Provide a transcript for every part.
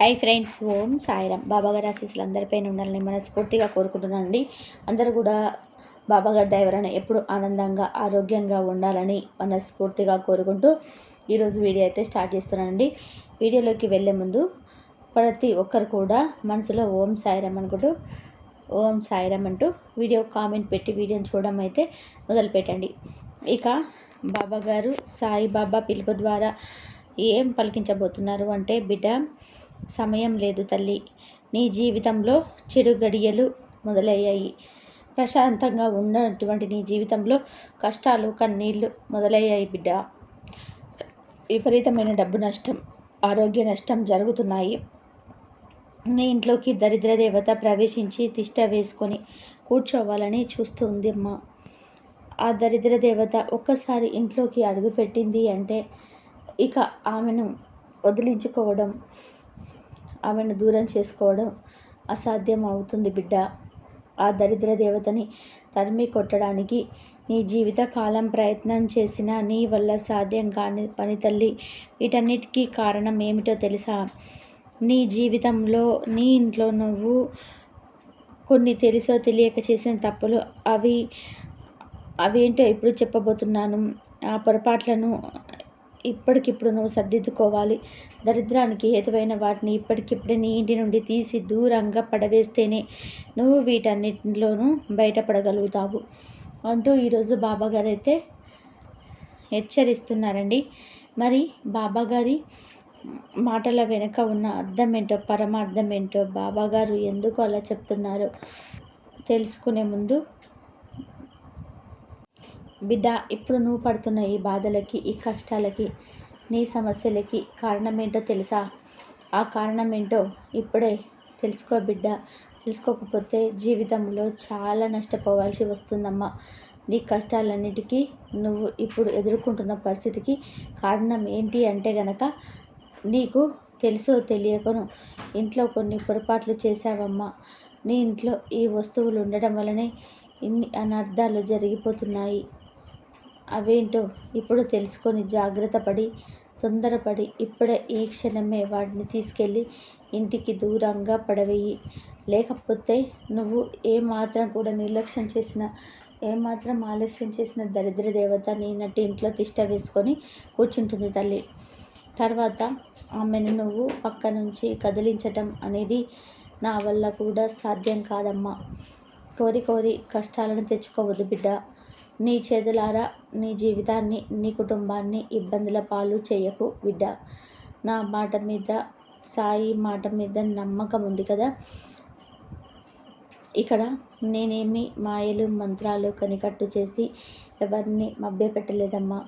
Hi friends ఓం సాయిరామ్. బాబాగారి ఆశీస్సులు అందరిపైన ఉండాలని మనస్ఫూర్తిగా కోరుకుంటున్నానండి. అందరూ కూడా బాబాగారి దైవరణ ఎప్పుడు ఆనందంగా ఆరోగ్యంగా ఉండాలని మనస్ఫూర్తిగా కోరుకుంటూ ఈరోజు వీడియో అయితే స్టార్ట్ చేస్తున్నానండి. వీడియోలోకి వెళ్ళే ముందు ప్రతి ఒక్కరు కూడా మనసులో ఓం సాయిరామ్ అనుకుంటూ ఓం సాయిరామ్ అంటూ వీడియో కామెంట్ పెట్టి వీడియోని చూడడం అయితే మొదలుపెట్టండి. ఇక బాబాగారు సాయిబాబా పిలుపు ద్వారా ఏం పలికించబోతున్నారు అంటే బిడ్డ సమయం లేదు తల్లి. నీ జీవితంలో చెడు గడియలు మొదలయ్యాయి. ప్రశాంతంగా ఉన్నటువంటి నీ జీవితంలో కష్టాలు కన్నీళ్ళు మొదలయ్యాయి బిడ్డ. విపరీతమైన డబ్బు నష్టం ఆరోగ్య నష్టం జరుగుతున్నాయి. నీ ఇంట్లోకి దరిద్ర దేవత ప్రవేశించి తిష్ట వేసుకొని కూర్చోవాలని చూస్తుంది అమ్మ ఆ దరిద్ర దేవత ఒక్కసారి ఇంట్లోకి అడుగుపెట్టింది అంటే ఇక ఆమెను వదిలించుకోవడం ఆమెను దూరం చేసుకోవడం అసాధ్యం అవుతుంది బిడ్డ. ఆ దరిద్ర దేవతని తరిమి కొట్టడానికి నీ జీవిత కాలం ప్రయత్నం చేసిన నీ వల్ల సాధ్యం కాని పని తల్లి వీటన్నిటికీ కారణం ఏమిటో తెలుసా? నీ జీవితంలో నీ ఇంట్లో నువ్వు కొన్ని తెలుసో తెలియక చేసిన తప్పులు అవి అవేంటో ఇప్పుడు చెప్పబోతున్నాను. ఆ పొరపాట్లను ఇప్పటికిప్పుడు నువ్వు సర్దిద్దుకోవాలి. దరిద్రానికి హేతువైన వాటిని ఇప్పటికిప్పుడే నీ ఇంటి నుండి తీసి దూరంగా పడవేస్తేనే నువ్వు వీటన్నిటిలోనూ బయటపడగలుగుతావు. అంటూ ఈరోజు బాబాగారు అయితే హెచ్చరిస్తున్నారండి. మరి బాబాగారి మాటల వెనుక ఉన్న అర్థం ఏంటో పరమార్థం ఏంటో బాబాగారు ఎందుకు అలా చెప్తున్నారో తెలుసుకునే ముందు బిడ్డ ఇప్పుడు నువ్వు పడుతున్న ఈ బాధలకి ఈ కష్టాలకి నీ సమస్యలకి కారణమేంటో తెలుసా? ఆ కారణమేంటో ఇప్పుడే తెలుసుకో బిడ్డ. తెలుసుకోకపోతే జీవితంలో చాలా నష్టపోవాల్సి వస్తుందమ్మా. నీ కష్టాలన్నిటికీ నువ్వు ఇప్పుడు ఎదుర్కొంటున్న పరిస్థితికి కారణం ఏంటి అంటే గనక నీకు తెలుసో తెలియకను ఇంట్లో కొన్ని పొరపాట్లు చేశావమ్మా. నీ ఇంట్లో ఈ వస్తువులు ఉండడం వలనే ఇన్ని అనర్థాలు జరిగిపోతున్నాయి. అవేంటో ఇప్పుడు తెలుసుకొని జాగ్రత్త పడి తొందరపడి ఇప్పుడే ఈ క్షణమే వాటిని తీసుకెళ్ళి ఇంటికి దూరంగా పడవేయి. లేకపోతే నువ్వు ఏమాత్రం కూడా నిర్లక్ష్యం చేసిన ఏమాత్రం ఆలస్యం చేసిన దరిద్ర దేవత నీ ఇంట్లో తిష్ట వేసుకొని కూర్చుంటుంది తల్లి. తర్వాత ఆమెను నువ్వు పక్క నుంచి కదిలించటం అనేది నా వల్ల కూడా సాధ్యం కాదమ్మా. కోరి కోరి కష్టాలను తెచ్చుకోవద్దు బిడ్డ. నీ చేతులారా నీ జీవితాన్ని నీ కుటుంబాన్ని ఇబ్బందుల పాలు చేయకు బిడ్డ. నా మాట మీద సాయి మాట మీద నమ్మకం ఉంది కదా? ఇక్కడ నేనేమి మాయలు మంత్రాలు కనికట్టు చేసి ఎవరిని మభ్యపెట్టలేదమ్మా.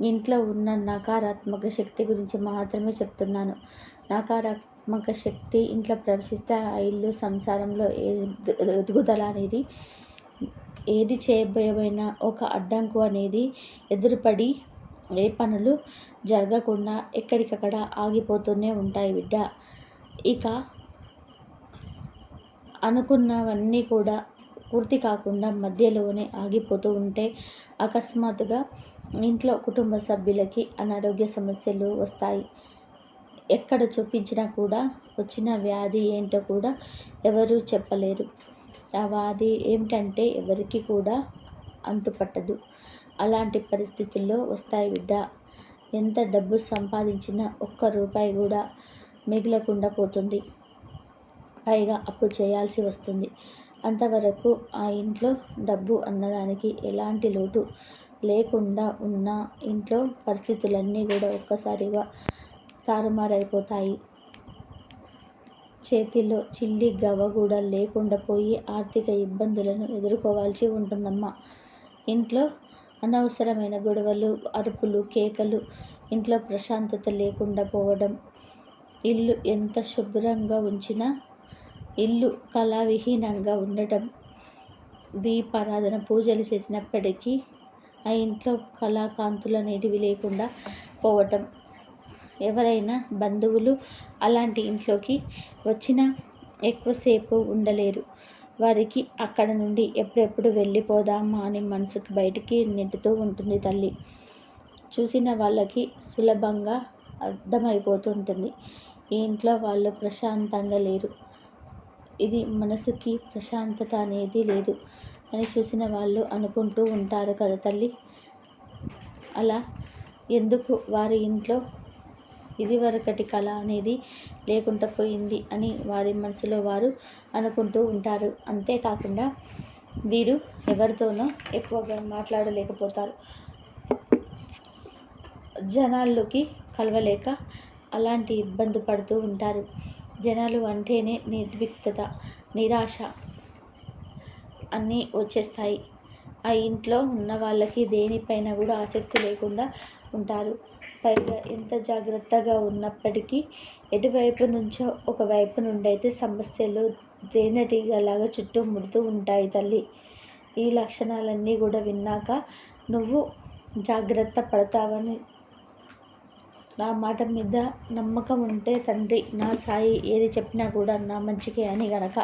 ఇంట్లో ఉన్న నకారాత్మక శక్తి గురించి మాత్రమే చెప్తున్నాను. నకారాత్మక శక్తి ఇంట్లో ప్రవేశిస్తే ఆ ఇల్లు సంసారంలో ఎదుగుదల అనేది ఏది చేయబోయబోయినా ఒక అడ్డంకు అనేది ఎదురుపడి ఏ పనులు జరగకుండా ఎక్కడికక్కడ ఆగిపోతూనే ఉంటాయి బిడ్డ. ఇక అనుకున్నవన్నీ కూడా పూర్తి కాకుండా మధ్యలోనే ఆగిపోతూ ఉంటే అకస్మాత్తుగా ఇంట్లో కుటుంబ సభ్యులకి అనారోగ్య సమస్యలు వస్తాయి. ఎక్కడ చూపించినా కూడా వచ్చిన వ్యాధి ఏంటో కూడా ఎవరు చెప్పలేరు. ఆ వ్యాధి ఏమిటంటే ఎవరికి కూడా అంతుపట్టదు. అలాంటి పరిస్థితుల్లో వస్తాయి బిడ్డ. ఎంత డబ్బు సంపాదించినా ఒక్క రూపాయి కూడా మిగలకుండా పోతుంది. పైగా అప్పు చేయాల్సి వస్తుంది. అంతవరకు ఆ ఇంట్లో డబ్బు అన్నదానికి ఎలాంటి లోటు లేకుండా ఉన్న ఇంట్లో పరిస్థితులన్నీ కూడా ఒక్కసారిగా తారుమారైపోతాయి. చేతిలో చిల్లి గవ్వ కూడా లేకుండా పోయి ఆర్థిక ఇబ్బందులను ఎదుర్కోవాల్సి ఉంటుందమ్మా. ఇంట్లో అనవసరమైన గొడవలు అరుపులు కేకలు ఇంట్లో ప్రశాంతత లేకుండా పోవడం ఇల్లు ఎంత శుభ్రంగా ఉంచినా ఇల్లు కళావిహీనంగా ఉండటం దీపారాధన పూజలు చేసినప్పటికీ ఆ ఇంట్లో కళాకాంతులు అనేటివి లేకుండా పోవటం ఎవరైనా బంధువులు అలాంటి ఇంట్లోకి వచ్చిన ఎక్కువసేపు ఉండలేరు. వారికి అక్కడ నుండి ఎప్పుడెప్పుడు వెళ్ళిపోదామా అని మనసుకు బయటికి నెట్టుతూ ఉంటుంది తల్లి. చూసిన వాళ్ళకి సులభంగా అర్థమైపోతుంటుంది. ఈ ఇంట్లో వాళ్ళు ప్రశాంతంగా లేరు. ఇది మనసుకి ప్రశాంతత అనేది లేదు అని చూసిన వాళ్ళు అనుకుంటూ ఉంటారు కదా తల్లి. అలా ఎందుకు వారి ఇంట్లో ఇదివరకటి కళ అనేది లేకుండా పోయింది అని వారి మనసులో వారు అనుకుంటూ ఉంటారు. అంతేకాకుండా వీరు ఎవరితోనో ఎక్కువగా మాట్లాడలేకపోతారు. జనాల్లోకి కలవలేక అలాంటి ఇబ్బంది పడుతూ ఉంటారు. జనాలు అంటేనే నిర్విక్తత నిరాశ అన్నీ వచ్చేస్తాయి. ఆ ఇంట్లో ఉన్న వాళ్ళకి దేనిపైన కూడా ఆసక్తి లేకుండా ఉంటారు. పైగా ఎంత జాగ్రత్తగా ఉన్నప్పటికీ ఎటువైపు నుంచో ఒకవైపు నుండి అయితే సమస్యలు తేనెటీగలాగా చుట్టుముడుతూ ఉంటాయి తల్లి. ఈ లక్షణాలన్నీ కూడా విన్నాక నువ్వు జాగ్రత్త పడతావని నా మాట మీద నమ్మకం ఉంటే తండ్రి నా సాయి ఏది చెప్పినా కూడా నా మంచికే అని గనక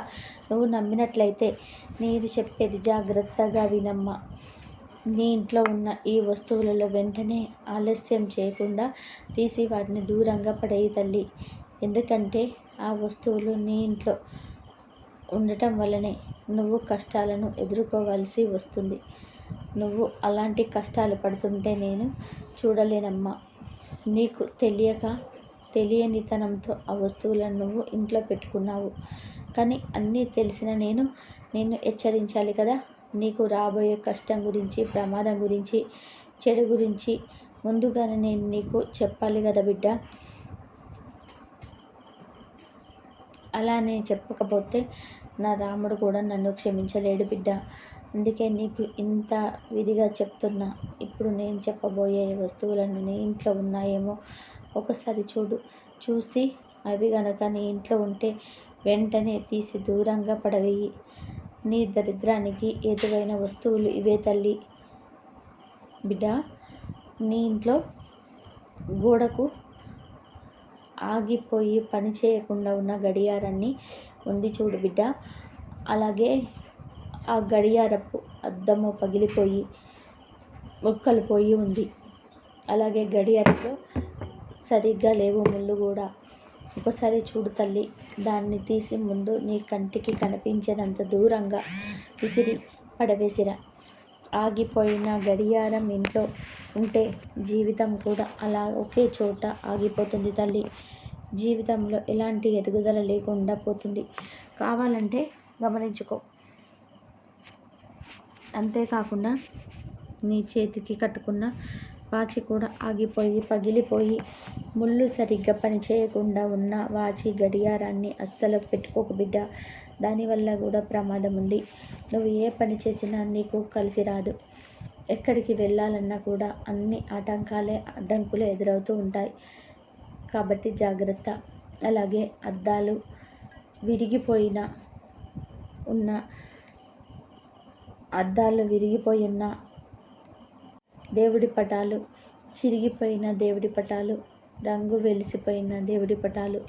నువ్వు నమ్మినట్లయితే నేను చెప్పేది జాగ్రత్తగా వినమ్మా. నీ ఇంట్లో ఉన్న ఈ వస్తువులలో వెంటనే ఆలస్యం చేయకుండా తీసి వాటిని దూరంగా పడేయి తల్లి. ఎందుకంటే ఆ వస్తువులు నీ ఇంట్లో ఉండటం వల్లనే నువ్వు కష్టాలను ఎదుర్కోవాల్సి వస్తుంది. నువ్వు అలాంటి కష్టాలు పడుతుంటే నేను చూడలేనమ్మా. నీకు తెలియక తెలియనితనంతో ఆ వస్తువులను నువ్వు ఇంట్లో పెట్టుకున్నావు. కానీ అన్నీ తెలిసిన నేను నిన్ను హెచ్చరించాలి కదా? నీకు రాబోయే కష్టం గురించి ప్రమాదం గురించి చెడు గురించి ముందుగానే నేను నీకు చెప్పాలి కదా బిడ్డ. అలా నేను చెప్పకపోతే నా రాముడు కూడా నన్ను క్షమించలేడు బిడ్డ. అందుకే నీకు ఇంత విధిగా చెప్తున్నా. ఇప్పుడు నేను చెప్పబోయే వస్తువులను నీ ఇంట్లో ఉన్నాయేమో ఒకసారి చూడు. చూసి అవి గనక నీ ఇంట్లో ఉంటే వెంటనే తీసి దూరంగా పడవేయి. నీ దరిద్రానికి ఏదువైన వస్తువులు ఇవే తల్లి. బిడ్డ నీ ఇంట్లో గోడకు ఆగిపోయి పని చేయకుండా ఉన్న గడియారాన్ని ఉంది చూడు బిడ్డ. అలాగే ఆ గడియారపు అద్దము పగిలిపోయి ముక్కలు పోయి ఉంది. అలాగే గడియారంలో సరిగ్గా లేవు ముళ్ళు కూడా. ఒకసారి చూడు తల్లి దాన్ని తీసి ముందు నీ కంటికి కనిపించినంత దూరంగా విసిరి పడవేసిరా. ఆగిపోయిన గడియారం ఇంట్లో ఉంటే జీవితం కూడా అలా ఒకే చోట ఆగిపోతుంది తల్లి. జీవితంలో ఎలాంటి ఎదుగుదల లేకుండా పోతుంది. కావాలంటే గమనించుకో. అంతేకాకుండా నీ చేతికి కట్టుకున్న వాచి కూడా ఆగిపోయి పగిలిపోయి ముళ్ళు సరిగ్గా పనిచేయకుండా ఉన్న వాచి గడియారాన్ని అస్సలు పెట్టుకోకు బిడ్డ. దానివల్ల కూడా ప్రమాదం ఉంది నువ్వు ఏ పని చేసినా నీకు కలిసి రాదు. ఎక్కడికి వెళ్ళాలన్నా కూడా అన్ని ఆటంకాలే అడ్డంకులే ఎదురవుతూ ఉంటాయి. కాబట్టి జాగ్రత్త. అలాగే అద్దాలు విరిగిపోయిన ఉన్న అద్దాలు విరిగిపోయి ఉన్న దేవుడి పటాలు చిరిగిపోయిన దేవుడి పటాలు రంగు వెలిసిపోయిన దేవుడి పటాలు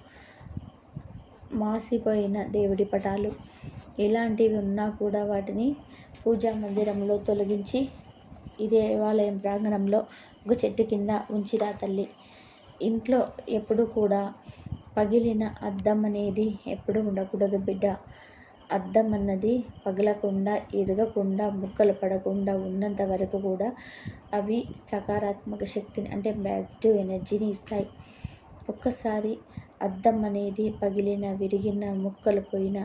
మాసిపోయిన దేవుడి పటాలు. ఇలాంటివి ఉన్నా కూడా వాటిని పూజా మందిరంలో తొలగించి ఈ దేవాలయం ప్రాంగణంలో ఒక చెట్టు కింద ఉంచిరా తల్లి. ఇంట్లో ఎప్పుడు కూడా పగిలిన అద్దం అనేది ఎప్పుడు ఉండకూడదు బిడ్డ. అద్దం అన్నది పగలకుండా ఇరగకుండా ముక్కలు పడకుండా ఉన్నంత వరకు కూడా అవి సకారాత్మక శక్తిని అంటే పాజిటివ్ ఎనర్జీని ఇస్తాయి. ఒక్కసారి అద్దం అనేది పగిలిన విరిగిన ముక్కలు పోయిన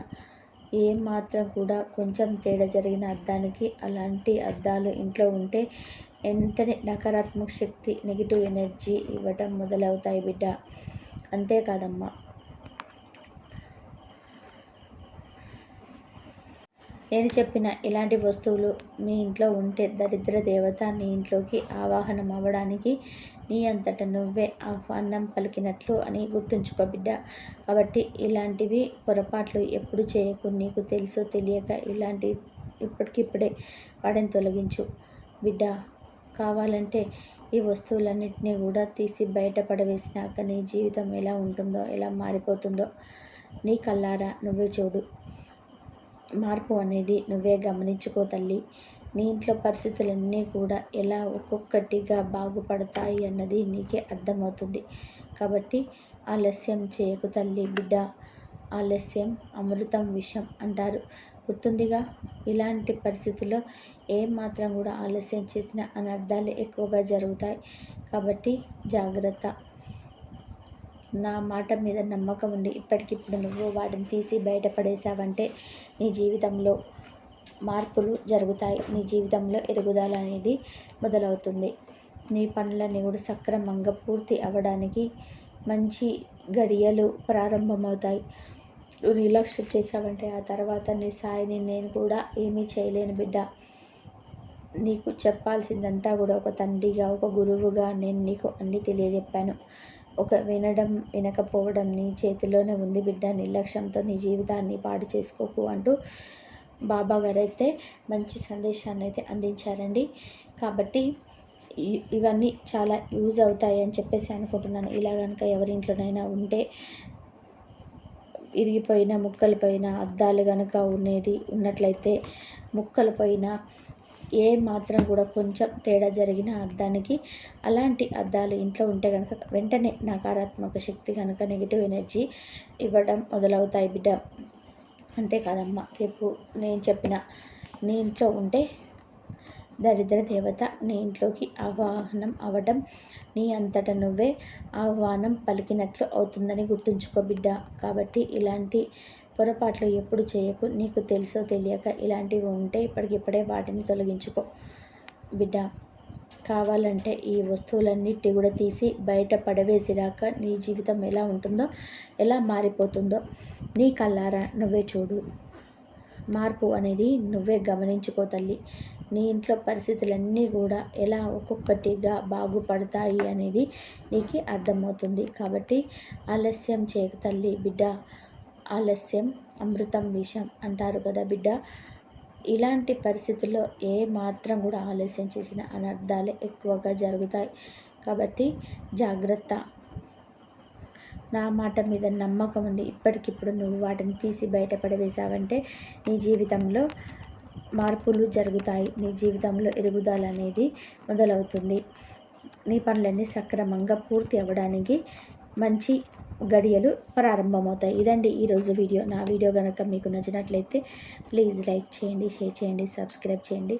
ఏమాత్రం కూడా కొంచెం తేడా జరిగిన అద్దానికి అలాంటి అద్దాలు ఇంట్లో ఉంటే వెంటనే నకారాత్మక శక్తి నెగిటివ్ ఎనర్జీ ఇవ్వటం మొదలవుతాయి బిడ్డ. అంతేకాదమ్మా. నేను చెప్పిన ఇలాంటి వస్తువులు మీ ఇంట్లో ఉంటే దరిద్ర దేవత నీ ఇంట్లోకి ఆవాహనం అవ్వడానికి నీ అంతట నువ్వే ఆహ్వానం పలికినట్లు అని గుర్తుంచుకో బిడ్డ. కాబట్టి ఇలాంటివి పొరపాట్లు ఎప్పుడు చేయకు నీకు తెలుసో తెలియక ఇలాంటి ఇప్పటికిప్పుడే వాటిని తొలగించు బిడ్డ. కావాలంటే ఈ వస్తువులన్నింటినీ కూడా తీసి బయట పడవేసినాక నీ జీవితం ఎలా ఉంటుందో ఎలా మారిపోతుందో నీ కల్లారా నువ్వే చూడు. మార్పు అనేది నువ్వే గమనించుకో తల్లి. నీ ఇంట్లో పరిస్థితులన్నీ కూడా ఎలా ఒక్కొక్కటిగా బాగుపడతాయి అన్నది నీకే అర్థమవుతుంది. కాబట్టి ఆలస్యం చేయకు తల్లి బిడ్డ. ఆలస్యం అమృతం విషం అంటారు. గుర్తుందిగా? ఇలాంటి పరిస్థితుల్లో ఏం మాత్రం కూడా ఆలస్యం చేసిన అనర్థాలు ఎక్కువగా జరుగుతాయి. కాబట్టి జాగ్రత్త. నా మాట మీద నమ్మకం ఉండి ఇప్పటికిప్పుడు నువ్వు వాటిని తీసి బయటపడేసావంటే నీ జీవితంలో మార్పులు జరుగుతాయి. నీ జీవితంలో ఎదుగుదల అనేది మొదలవుతుంది. నీ పనులన్నీ కూడా సక్రమంగా పూర్తి అవ్వడానికి మంచి గడియలు ప్రారంభమవుతాయి. నువ్వు నిర్లక్ష్యం చేసావంటే ఆ తర్వాత నీ సాయిని నేను కూడా ఏమీ చేయలేను బిడ్డ. నీకు చెప్పాల్సిందంతా కూడా ఒక తండ్రిగా ఒక గురువుగా నేను నీకు అన్నీ తెలియజెప్పాను. ఒక వినడం వినకపోవడం నీ చేతిలోనే ఉంది బిడ్డ నిర్లక్ష్యంతో నీ జీవితాన్ని పాడు చేసుకోకు అంటూ బాబా గారు అయితే మంచి సందేశాన్ని అయితే అందించారండి. కాబట్టి ఇవన్నీ చాలా యూజ్ అవుతాయి అని చెప్పేసి అనుకుంటున్నాను. ఇలా కనుక ఎవరింట్లోనైనా ఉంటే ఇరిగిపోయిన ముక్కలు పోయిన అద్దాలు కనుక ఉండేది ఉన్నట్లయితే ముక్కలు పోయిన ఏ మాత్రం కూడా కొంచెం తేడా జరిగిన అద్దానికి అలాంటి అద్దాలు ఇంట్లో ఉంటే కనుక వెంటనే నకారాత్మక శక్తి కనుక నెగిటివ్ ఎనర్జీ ఇవ్వడం మొదలవుతాయి బిడ్డ. అంతేకాదమ్మా రేపు నేను చెప్పిన నీ ఇంట్లో ఉంటే దరిద్ర దేవత నీ ఇంట్లోకి ఆవాహనం అవ్వడం నీ అంతట నువ్వే ఆహ్వానం పలికినట్లు అవుతుందని గుర్తుంచుకో బిడ్డ. కాబట్టి ఇలాంటి పొరపాట్లు ఎప్పుడు చేయకు నీకు తెలుసో తెలియక ఇలాంటివి ఉంటే ఇప్పటికిప్పుడే వాటిని తొలగించుకో. బిడ్డ కావాలంటే ఈ వస్తువులన్నిటి కూడా తీసి బయట పడవేసిరాక నీ జీవితం ఎలా ఉంటుందో ఎలా మారిపోతుందో నీ కళ్ళారా నువ్వే చూడు. మార్పు అనేది నువ్వే గమనించుకో తల్లి. నీ ఇంట్లో పరిస్థితులన్నీ కూడా ఎలా ఒక్కొక్కటిగా బాగుపడతాయి అనేది నీకు అర్థమవుతుంది కాబట్టి ఆలస్యం చేయక తల్లి బిడ్డ. ఆలస్యం అమృతం విషం అంటారు కదా బిడ్డ. ఇలాంటి పరిస్థితుల్లో ఏ మాత్రం కూడా ఆలస్యం చేసిన అనర్థాలే ఎక్కువగా జరుగుతాయి. కాబట్టి జాగ్రత్త. నా మాట మీద నమ్మకం ఉండి ఇప్పటికిప్పుడు నువ్వు వాటిని తీసి బయటపడవేశావంటే నీ జీవితంలో మార్పులు జరుగుతాయి. నీ జీవితంలో ఎదుగుదల అనేది మొదలవుతుంది. నీ పనులన్నీ సక్రమంగా పూర్తి అవ్వడానికి మంచి గడియలు ప్రారంభమవుతాయి. ఇదండి ఈరోజు వీడియో. నా వీడియో కనుక మీకు నచ్చినట్లయితే ప్లీజ్ లైక్ చేయండి షేర్ చేయండి సబ్స్క్రైబ్ చేయండి.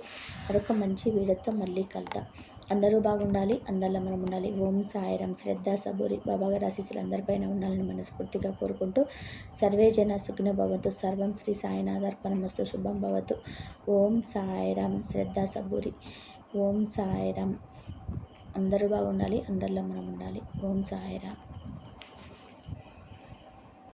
మరొక మంచి వీడియోతో మళ్ళీ కలుద్దాం. అందరూ బాగుండాలి అందరిలో మనం ఉండాలి. ఓం సాయిరం. శ్రద్ధ సబూరి. బాబాగారి ఆశీస్సులు అందరిపైన ఉండాలని మనస్ఫూర్తిగా కోరుకుంటూ సర్వే జన సుఖిన భవతు. సర్వం శ్రీ సాయినాథర్పణమస్తు శుభం భవతు. ఓం సాయిరం. శ్రద్ధ సబూరి. ఓం సాయిరం. అందరూ బాగుండాలి అందరిలో మనం ఉండాలి. ఓం సాయిరామ్